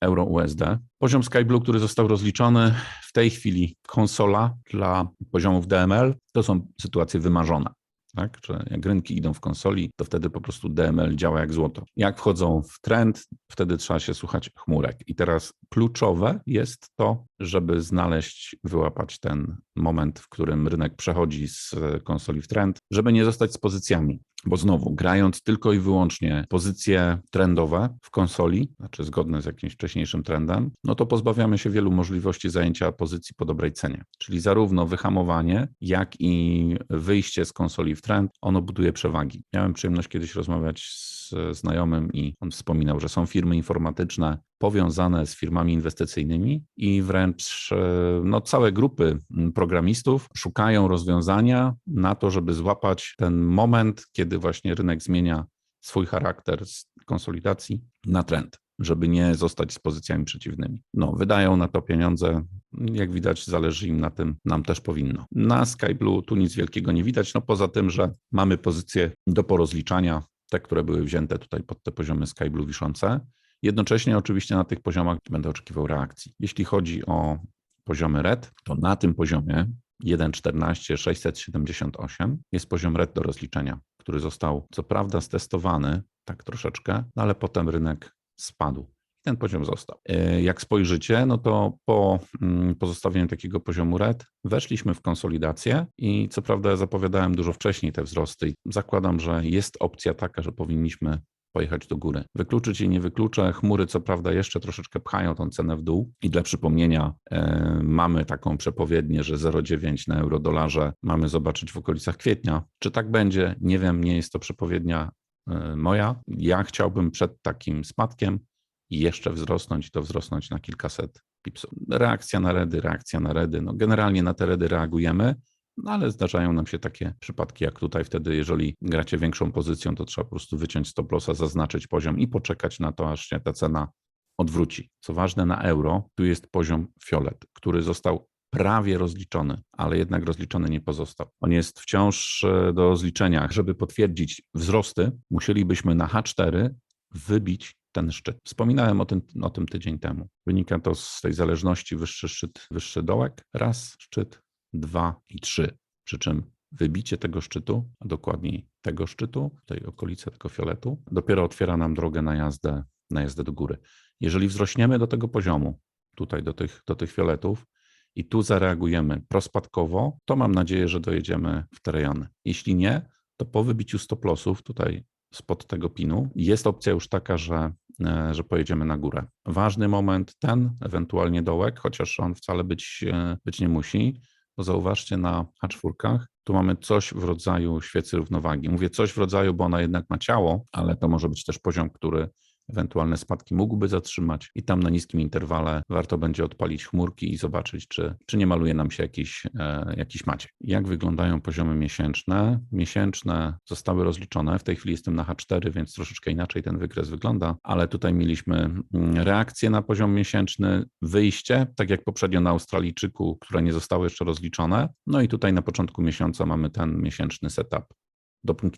euro USD. Poziom SkyBlue, który został rozliczony, w tej chwili konsola dla poziomów DML, to są sytuacje wymarzone. Tak? Że jak rynki idą w konsoli, to wtedy po prostu DML działa jak złoto. Jak wchodzą w trend, wtedy trzeba się słuchać chmurek. I teraz kluczowe jest to, żeby znaleźć, wyłapać ten moment, w którym rynek przechodzi z konsoli w trend, żeby nie zostać z pozycjami. Bo znowu, grając tylko i wyłącznie pozycje trendowe w konsoli, znaczy zgodne z jakimś wcześniejszym trendem, no to pozbawiamy się wielu możliwości zajęcia pozycji po dobrej cenie. Czyli zarówno wyhamowanie, jak i wyjście z konsoli w trend, ono buduje przewagi. Miałem przyjemność kiedyś rozmawiać z znajomym i on wspominał, że są firmy informatyczne powiązane z firmami inwestycyjnymi i wręcz no, całe grupy programistów szukają rozwiązania na to, żeby złapać ten moment, kiedy właśnie rynek zmienia swój charakter z konsolidacji na trend żeby nie zostać z pozycjami przeciwnymi. No, wydają na to pieniądze, jak widać, zależy im na tym, nam też powinno. Na SkyBlue tu nic wielkiego nie widać, no poza tym, że mamy pozycje do porozliczania, te, które były wzięte tutaj pod te poziomy SkyBlue wiszące. Jednocześnie oczywiście na tych poziomach będę oczekiwał reakcji. Jeśli chodzi o poziomy RED, to na tym poziomie 1.14.678 jest poziom RED do rozliczenia, który został co prawda stestowany tak troszeczkę, no ale potem rynek spadł. Ten poziom został. Jak spojrzycie, no to po mm, pozostawieniu takiego poziomu RED weszliśmy w konsolidację i co prawda zapowiadałem dużo wcześniej te wzrosty i zakładam, że jest opcja taka, że powinniśmy pojechać do góry. Wykluczyć jej nie wykluczę. Chmury, co prawda, jeszcze troszeczkę pchają tą cenę w dół. I dla przypomnienia, e, mamy taką przepowiednię, że 0,9 na euro-dolarze mamy zobaczyć w okolicach kwietnia. Czy tak będzie? Nie wiem, nie jest to przepowiednia e, moja. Ja chciałbym przed takim spadkiem jeszcze wzrosnąć i to wzrosnąć na kilkaset pipsów. Reakcja na redy, reakcja na redy. No generalnie na te redy reagujemy. No ale zdarzają nam się takie przypadki jak tutaj. Wtedy, jeżeli gracie większą pozycją, to trzeba po prostu wyciąć stop lossa, zaznaczyć poziom i poczekać na to, aż się ta cena odwróci. Co ważne, na euro tu jest poziom fiolet, który został prawie rozliczony, ale jednak rozliczony nie pozostał. On jest wciąż e, do rozliczenia. Żeby potwierdzić wzrosty, musielibyśmy na H4 wybić ten szczyt. Wspominałem o tym, o tym tydzień temu. Wynika to z tej zależności wyższy szczyt, wyższy dołek, raz szczyt, dwa i trzy. Przy czym wybicie tego szczytu, a dokładniej tego szczytu, tej okolicy tego fioletu, dopiero otwiera nam drogę na jazdę, na jazdę do góry. Jeżeli wzrośniemy do tego poziomu, tutaj do tych, do tych fioletów, i tu zareagujemy prospadkowo, to mam nadzieję, że dojedziemy w te rejony. Jeśli nie, to po wybiciu stop lossów tutaj spod tego pinu jest opcja już taka, że, e, że pojedziemy na górę. Ważny moment ten, ewentualnie dołek, chociaż on wcale być, e, być nie musi, bo zauważcie na H4, tu mamy coś w rodzaju świecy równowagi. Mówię coś w rodzaju, bo ona jednak ma ciało, ale to może być też poziom, który ewentualne spadki mógłby zatrzymać i tam na niskim interwale warto będzie odpalić chmurki i zobaczyć, czy, czy nie maluje nam się jakiś, e, jakiś maciek. Jak wyglądają poziomy miesięczne? Miesięczne zostały rozliczone. W tej chwili jestem na H4, więc troszeczkę inaczej ten wykres wygląda, ale tutaj mieliśmy mm, reakcję na poziom miesięczny, wyjście, tak jak poprzednio na Australijczyku, które nie zostały jeszcze rozliczone. No i tutaj na początku miesiąca mamy ten miesięczny setup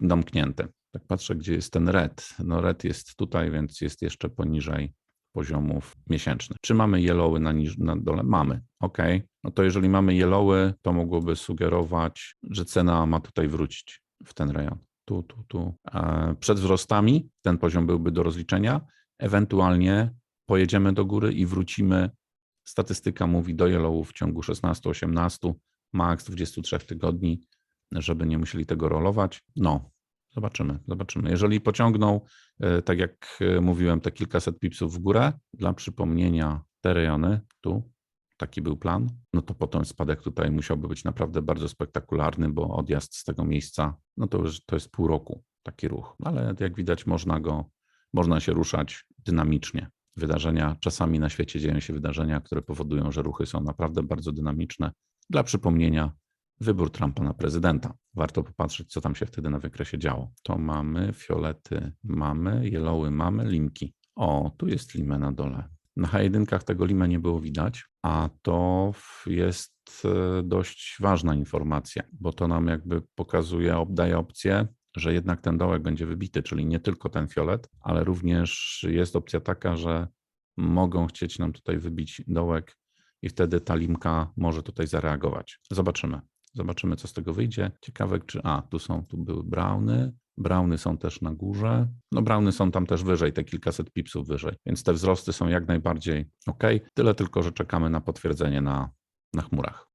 domknięty. Tak patrzę, gdzie jest ten red. No red jest tutaj, więc jest jeszcze poniżej poziomów miesięcznych. Czy mamy yellowy na, niż, na dole? Mamy. OK. No to jeżeli mamy yellowy, to mogłoby sugerować, że cena ma tutaj wrócić w ten rejon. Tu, tu, tu. Przed wzrostami ten poziom byłby do rozliczenia. Ewentualnie pojedziemy do góry i wrócimy. Statystyka mówi do yellowu w ciągu 16-18, maks 23 tygodni, żeby nie musieli tego rolować. No, Zobaczymy, zobaczymy. Jeżeli pociągną, e, tak jak e, mówiłem, te kilkaset pipsów w górę, dla przypomnienia te rejony, tu taki był plan, no to potem spadek tutaj musiałby być naprawdę bardzo spektakularny, bo odjazd z tego miejsca, no to już to jest pół roku taki ruch. Ale jak widać, można go, można się ruszać dynamicznie. Wydarzenia, czasami na świecie dzieją się wydarzenia, które powodują, że ruchy są naprawdę bardzo dynamiczne. Dla przypomnienia, wybór Trumpa na prezydenta. Warto popatrzeć, co tam się wtedy na wykresie działo. To mamy fiolety, mamy yellowy, mamy limki. O, tu jest limę na dole. Na H1 tego limę nie było widać, a to jest e, dość ważna informacja, bo to nam jakby pokazuje, obdaje opcję, że jednak ten dołek będzie wybity, czyli nie tylko ten fiolet, ale również jest opcja taka, że mogą chcieć nam tutaj wybić dołek i wtedy ta limka może tutaj zareagować. Zobaczymy. Zobaczymy, co z tego wyjdzie. Ciekawe, czy. A, tu są, tu były browny. Browny są też na górze. No, browny są tam też wyżej, te kilkaset pipsów wyżej, więc te wzrosty są jak najbardziej ok. Tyle tylko, że czekamy na potwierdzenie na, na chmurach.